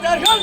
ராஜர்கள்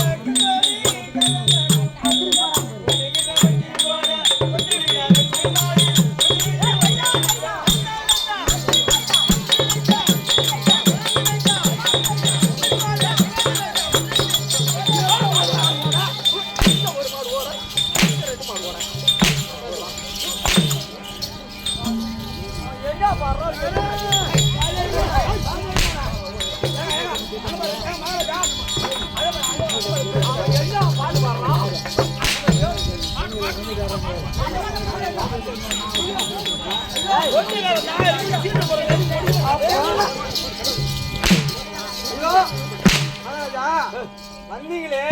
வந்தீங்களே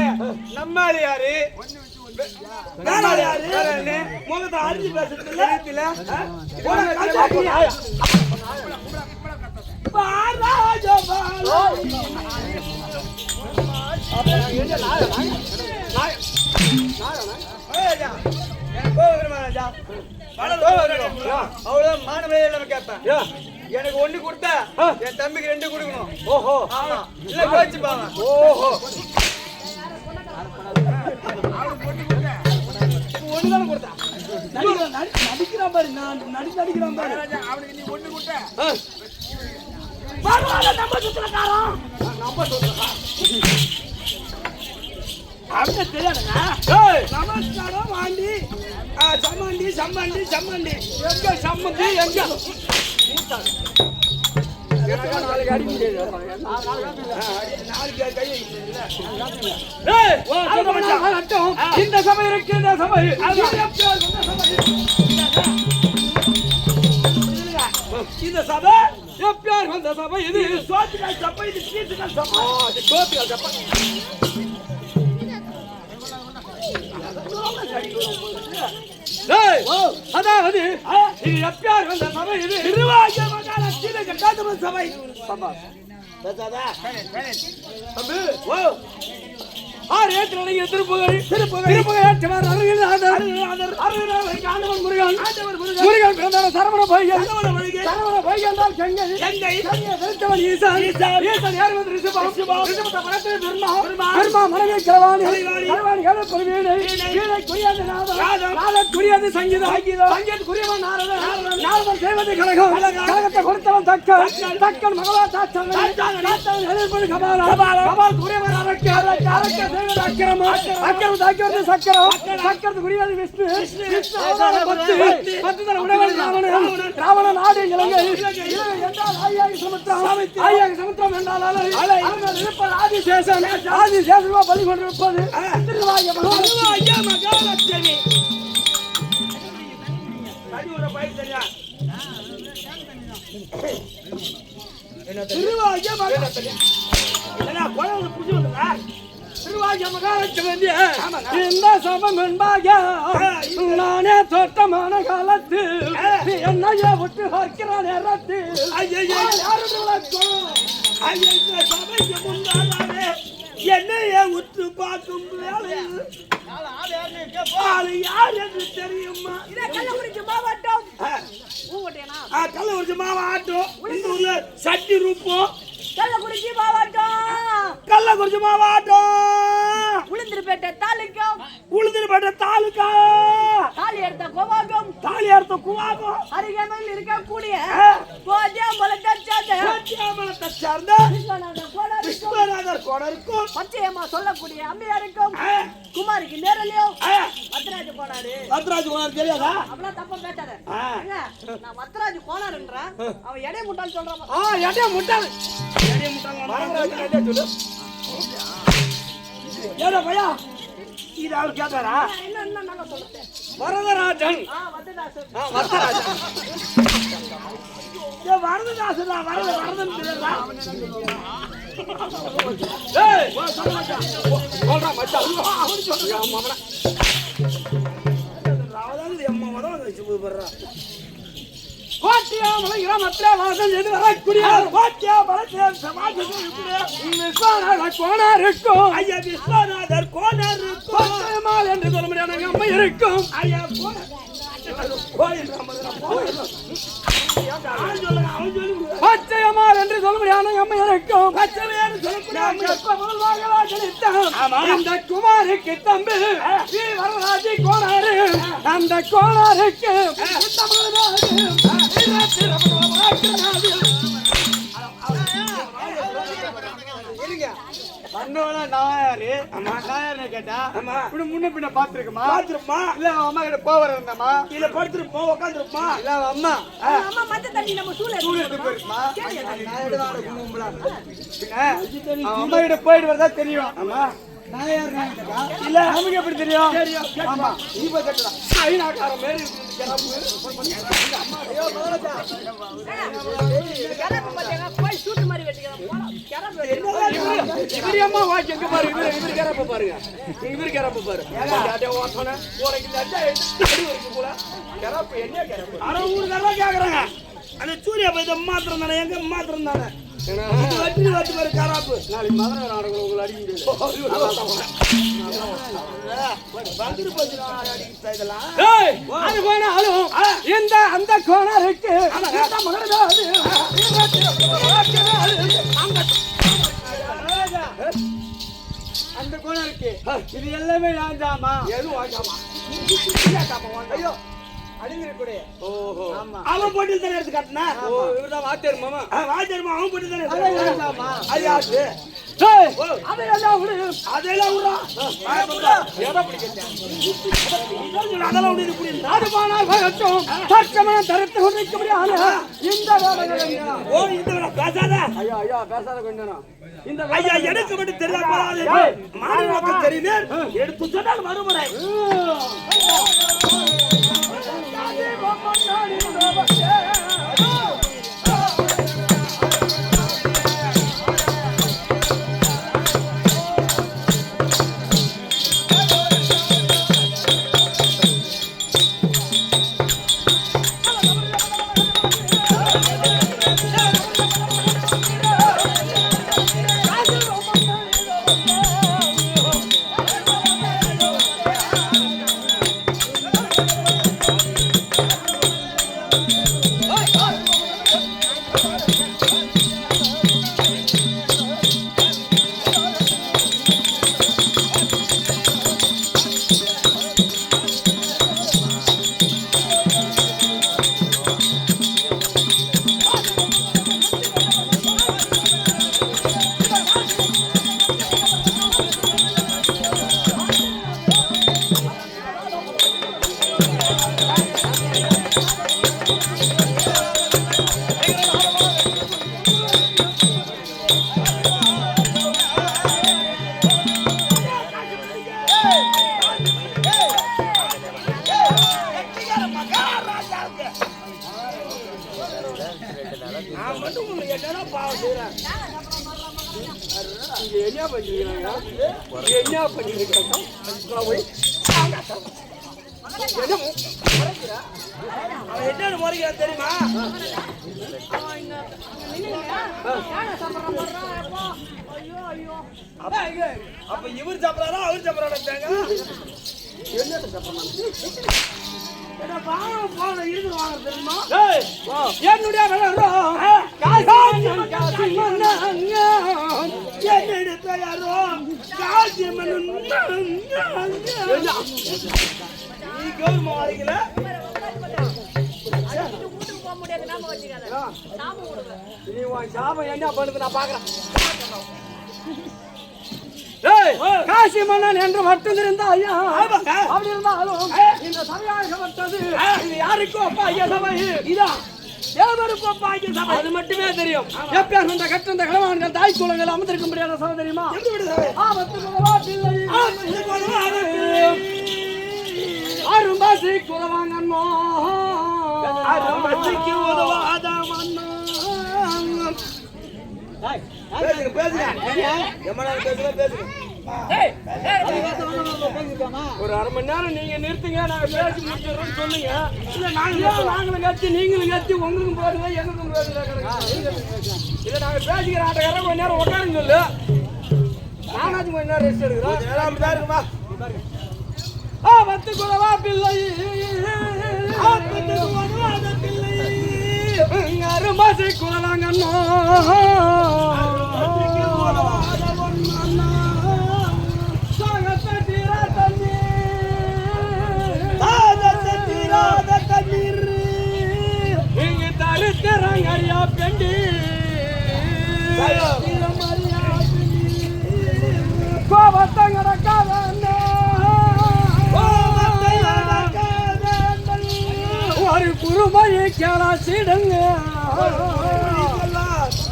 நம்மாளு யாரு முகத்தை அரிஞ்சு பேசுறதுல தெரியல அவ்வளவு மானமே இல்லாம கேட்பேன். எனக்கு ஒண்ணு கொடுத்தா என் தம்பிக்கு ரெண்டு கொடுக்கணும். ஓஹோ. ஆமா. இல்ல கோச்சுப்பாங்க ஓஹோ. ஒண்ணுதானே கொடுத்தா? நடிக்கிறான் பாரு நான் நடி நடிக்கிறான் பாரு அவனுக்கு நீ ஒண்ணு கொடுத்த? பரவாயில்ல நம்ம சுத்தலக்காரன். அவங்க தெரியாதுங்க நமஸ்காரம் வாண்டி. சம்மண்டி சம்மண்டி சம்மண்டி எங்க சம்மந்தி எங்க? நாளைக்கு அடி நாளைக்கு கை. இந்த சபை இருக்கு இந்த சபை? இந்த சபை எப்பயார் வந்த சபை இது சோத்துக்கால் சபை இது சீட்டுக்கால் சபை. சோத்துக்கால் சபை. அதாவது இது எப்பயார் வந்த சபை? இது நிர்வாக மகால கட்டாத சபை. சபா பேசாதா. தம்பி ஓ. ஆறு ஏற்று நடக்கிற திருப்புகழ் திருப்புகழ் திருப்புகழ் ஏற்றவர் அருகிலாதர் ஆண்டவர் முருகன். முருகன். சரவண பையன். சக்கரம். சக்கரத்து குறியாது விஷ்ணு. ராவணன். நாடு ஆதிசேஷன். ஆதிசேஷமா பலி கொண்டிருப்பது மகாலட்சுமி மகாலட்சுமி திருவாய மகாலட்சுமி என்ன குழந்தை புடிச்சு வந்தா திருவாய மகாலட்சுமி இந்த சபம் என்பாக நானே தோட்டமான காலத்து என்னைய விட்டு பார்க்கிற நேரத்தில் சபைக்கு முன்னாலே என்னைய உற்று பார்க்கும் வேளையில் ஆளு யார் என்று தெரியுமா கள்ளக்குறிச்சி மாவட்டம் கள்ளக்குறிச்சி மாவட்டம் சட்டி ரூப்பம் கள்ளக்குறிச்சி மாவட்டம். கள்ளக்குறிச்சி மாவட்டம். உளுந்தூர்பேட்டை தாலுக்கம். உளுந்தூர்பேட்டை தாலுகா தாலி எடுத்த கோவாகம். தாலி அறுத்த குவாகம். அருகாமையில் இருக்கக்கூடிய ஆ. கோஜாம்பலத்தை சேர்ந்த சத்தியமலத்தை சார்ந்த விஸ்வநாதர் கோணருக்கும் பச்சையம்மா சொல்லக்கூடிய அம்மையாருக்கும் குமாருக்கு நேரலையும். மத்ராஜ் கோனாரு. பத்ராஜ் கோணர் தெரியாதா? அவ்வளவு தப்பா பேசாத. நான் மத்ராஜ் கோனாருன்றேன். அவன் எடை முட்டாள் சொல்றான். ஆ எடே முட்டாள். ஏடா பையா இது அவர் கேட்டாரா வரதராஜன். வரதராஜன் ஏ வரதராஜன்? வரத வரதன் தெரியாதா ஏய் சொல்றா மச்சான். சொல்றா அவன் சொல்றா. வந்து போடுறா. கோட்டியாமலை கிராமத்திலே வாசம் செய்து வரக்கூடிய கோட்டியாமலை விஸ்வநாதர் கோணர் இருக்கும் ஐயா விஸ்வநாதர் கோணர் இருக்கும் கோட்டையம்மாள் என்று சொல்ல முடியாத அம்மை இருக்கும். ஐயா பச்சையம்மாள் என்று சொல்ல முடியாத அம்மை இருக்கும். சொல்லக்கூடிய இந்த குமாருக்கு தம்பி ஸ்ரீ வரராஜி கோணாரு. அந்த கோணாருக்கு பண்ணவனா நான் யாரு ஆமா நான் யாருன்னு கேட்டா ஆமா. இப்படி முன்ன பின்ன பாத்துருக்குமா? பாத்துருப்பா இல்ல அவன் அம்மா கிட்ட போவர இருந்தாமா இல்ல படுத்துருப்போம் உட்காந்துருப்பா இல்ல அவன் அம்மா. அம்மா மத்த தண்ணி நம்ம சூழல் ஸ்கூல் எடுத்து போயிருக்குமா? அவன் அம்மா கிட்ட போயிட்டு வரதா தெரியும். ஆமா நான் யாருன்னு கேட்டா இல்ல நமக்கு எப்படி தெரியும்? தெரியும். ஆமா நீ ஐநாக்கார மாதிரி வெட்டிக்கலாம் போலாம் கிளம்பு இவரு அம்மா வாக்கி எங்க பாரு இவரு இவரு கேரப்ப பாருங்க. இவரு கேரப்ப பாரு. வரைக்கும் கூட கேரப்ப என்ன கேக்குறாங்க. அந்த சூர்யா போய் மாத்திரம் தானே எங்க மாத்திரம் தானே? இது வட்டி வட்டி பாரு கராப்பு. நாளைக்கு மதுரை நாடகம் உங்களை அது போனாலும் இந்த அந்த கோணருக்கு இந்த மகனாது அந்த கோணம் இருக்கு இது எல்லாமே நான் தாமா எதுவும் ஐயோ. அடிங்கிற கூட ஓஹோ. ஆமா. அவன் போட்டு தானே எடுத்து காட்டினா? ஓ இவர்தான் வாத்தியார் மாமா. வாஜர் அவன் போட்டு தானே? அது யாரு அதெல்லாம் விடு அதெல்லாம் விடா எதை பிடிக்கிறேன் அதெல்லாம் விடு இப்படி நாடுமானால் பகட்டும் தர்க்கமான தரத்தை உடைக்க முடியாது. இந்த வேலைகள் ஓ இந்த பேசாத. ஐயா ஐயா பேசாத கொஞ்சம். இந்த ஐயா எடுக்க மட்டும் தெரியாத மாநில மக்கள் தெரியுது எடுத்து சொன்னால் மறுமுறை. என்ன என்ன பண்ணிருக்காங்க என்ன முறைக்கிறான் தெரியுமா அப்ப இவர் சாப்பிடறாரா அவர் சாப்பிடறாங்க ஏய், என்னுடைய பெயரோ காசியம்மன் நீ கௌரவமா நீ உன் சாபம் என்ன பண்ணுது நான் பாக்குறேன் ஏய், காசி மன்னன் என்று மட்டும் இருந்தா ஐயா. அப்படி இருந்தாலும் இந்த சபையாகப்பட்டது இது யாருக்கும் அப்பா ஐயா சபை. இதான். தேவருக்கும் ஐயா சபை அது மட்டுமே தெரியும். எப்பயார் இந்த கட்ட இந்த கடவான்கள் தாய் குலங்கள் அமர்ந்திருக்க முடியாத சபை தெரியுமா அரும்பாசி குலவாங்கன்னோ அரும்பசிக்கு உதவாத மன்னன். பேசுங்க, பேசுங்க. பேசுங்க. ஒரு அரை மணி நேரம் நீங்க நிறுத்துங்க நாங்க பேசி முடிச்சிடறோம் சொல்லுங்க இல்ல நாங்களும் நாங்களும் கத்தி நீங்களும் கத்தி உங்களுக்கும் போடுங்க எங்களுக்கும் போடுங்க இல்ல நாங்க பேசிக்கிற ஆட்டக்காரன் கொஞ்ச நேரம் உட்காருங்க சொல்லு. நானாச்சும் கொஞ்ச நேரம் ரெஸ்ட் எடுக்கிறோம் நேரம் அப்படிதான் இருக்குமா? ஆ பத்து குலவா பிள்ளை. அரும்பாசி குலவாங்கன்னோ சாகத்தை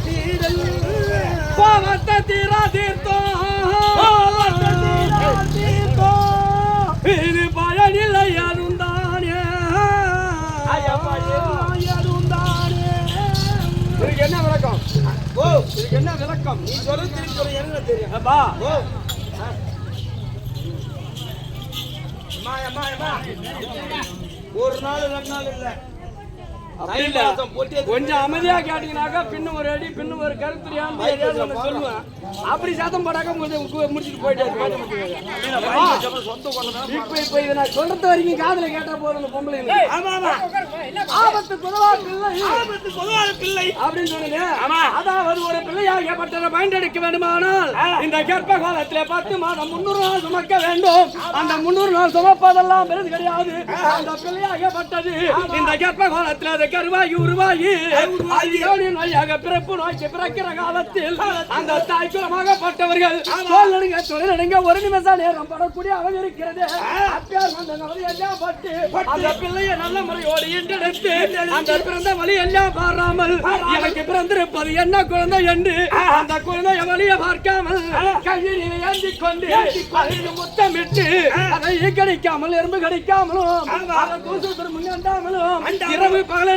தீரல். கோபத்தை தீரா தீர்த்தம். இது பயனில்லை யாரும் தானே இதுக்கு என்ன விளக்கம் ஓ, இதுக்கு என்ன விளக்கம் நீ சொல்றது திருப்பி சொல்லு, எனக்கு தெரியும். அப்பா ஓ. ஒரு நாள் ரெண்டு நாள் இல்ல. கொஞ்சம் அமைதியா கேட்டீங்கன்னாக்கா பின்ன ஒரு அடி பின்ன ஒரு கருத்துரியான்னு சொல்லுவேன். அப்படி சத்தம் போடாக்க முடிச்சிட்டு போயிட்டே இருப்பேன் இப்ப இப்ப இதை நான் சொல்றது வரைக்கும் காதுல கேட்டா போதும் அந்த பொம்பளை ஆபத்து குதவா பிள்ளை. ஆபத்து பொதுவான பிள்ளை. அப்படின்னு சொன்னீங்க அதாவது ஒரு பிள்ளையாகப்பட்டதை பயன்படுத்த வேண்டுமானால் இந்த கர்ப்ப காலத்திலே பத்து மாதம் முன்னூறு நாள் சுமக்க வேண்டும். அந்த முன்னூறு நாள் சுமப்பதெல்லாம் பெருது கிடையாது. அந்த பிள்ளையாகப்பட்டது இந்த கர்ப்ப காலத்தில் உருவாகி அதிகாரியின் வழியாக பிறப்பு நோக்கி பிறக்கிற காலத்தில் அந்த தாய்க்குலமாகப்பட்டவர்கள் தோல் நடுங்க தொழில் நடுங்க ஒரு நிமிஷம் நேரம் படக்கூடிய அளவு இருக்கிறது. பட்டு அந்த பிள்ளையை நல்ல முறையோடு ஈண்டெடுத்து அந்த பிறந்த வழி எல்லாம் பாராமல் எனக்கு பிறந்திருப்பது என்ன குழந்தை என்று அந்த குழந்தைய வழிய பார்க்காமல் கையில் ஏந்தி கொண்டு முத்தமிட்டு அதை கடிக்காமல் எறும்பு கடிக்காமலும் இரவு பகல்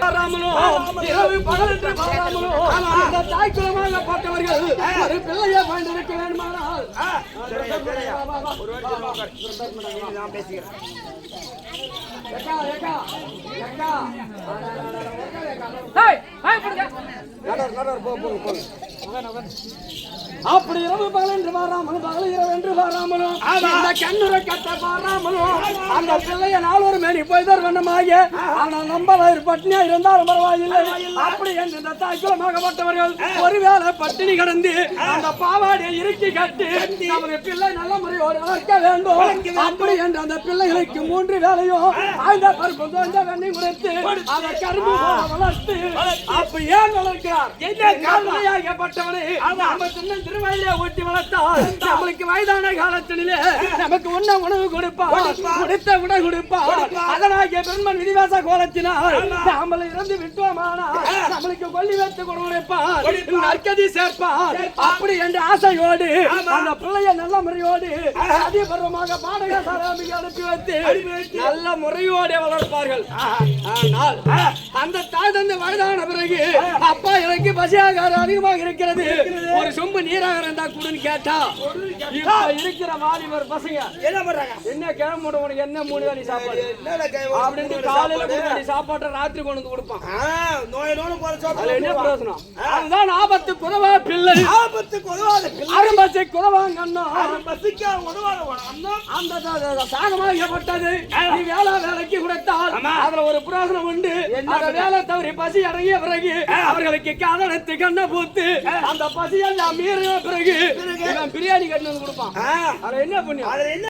பாராமலும் இரவு பகல் என்று பாராமலும் அந்த தாய்க்குலமாக பட்டவர்கள் ஒரு பிள்ளையை பயன்படுத்த வேண்டுமானால். நடர், நடர், போ, போ, போ. அப்படி இரவு பகல் என்று பாராமலும் பகல் இரவு என்று பாராமலும் அந்த கண்ணுரை கட்ட பாராமலும் அந்த பிள்ளைய நாளொரு மேனி போய் தருவனமாக ஆனால் நம்ம வயிறு பட்டினியா இருந்தாலும் பரவாயில்லை. அப்படி என்று இந்த தாய்க்குலமாகப்பட்டவர்கள் ஒருவேளை பட்டினி கிடந்து அந்த பாவாடியை இறுக்கி கட்டி நமது பிள்ளை நல்ல முறையோடு வளர்க்க வேண்டும். அப்படி என்று அந்த பிள்ளைகளுக்கு மூன்று வேலையும் அந்த பருப்பு கொஞ்சம் வெண்ணெய் கொடுத்து அதை கரும்பு வளர்த்து அப்படி ஏன் வளர்க்கிறார்? என்ன காரணமாகப்பட்டவனை நம்ம சின்ன ஊட்டி வளர்த்தால் நம்மளுக்கு வயதான காலத்திலே நமக்கு உண்ண உணவு கொடுப்பார். கொடுத்த உடை கொடுப்பார். அதனாகிய பெண்மன் விதிவாச கோலத்தினால் நாமளை இறந்து விட்டோமானால் நம்மளுக்கு கொல்லி வைத்து கொடுப்பார். நற்கதி சேர்ப்பார். அப்படி என்ற ஆசையோடு அந்த பிள்ளைய நல்ல முறையோடு அதிபரமாக பாடக சாராமிக்கு அனுப்பி வைத்து நல்ல முறையோடு வளர்ப்பார்கள். ஆனால் அந்த தாய் தந்தை வயதான பிறகு அப்பா எனக்கு பசியாகாரம் அதிகமாக இருக்கிறது. ஒரு சொம்பு நீராக இருந்தா குடுன்னு கேட்டா இப்ப இருக்கிற வாலிபர் பசங்க என்ன பண்றாங்க? என்ன கிளம்ப உனக்கு என்ன மூணு வேலை சாப்பாடு? அப்படின்னு காலையில மூணு வேளை சாப்பாட்டை ராத்திரி கொண்டு வந்து கொடுப்பான். ஆ, நோய் நோய் போற அதுல என்ன சாப்பிட பிரயோசனம்? அதுதான் ஆபத்து குறவா பிள்ளை. குறவாங்கண்ணா பசிக்கா உதவாத அண்ணா. அந்த த- த- சாகமாகப்பட்டது நீ வேலை வேலைக்கு கொடுத்தால் அதுல ஒரு புரோசனம் உண்டு. அந்த வேலை தவறி பசி அடங்கிய பிறகு அவர்களுக்கு காதலத்து கண்ணை பூத்து அந்த பசி எல்லாம் மீறின பிறகு பிரியாணி கட்டு வந்து கொடுப்பான். என்ன புண்ணியம்? அதுல என்ன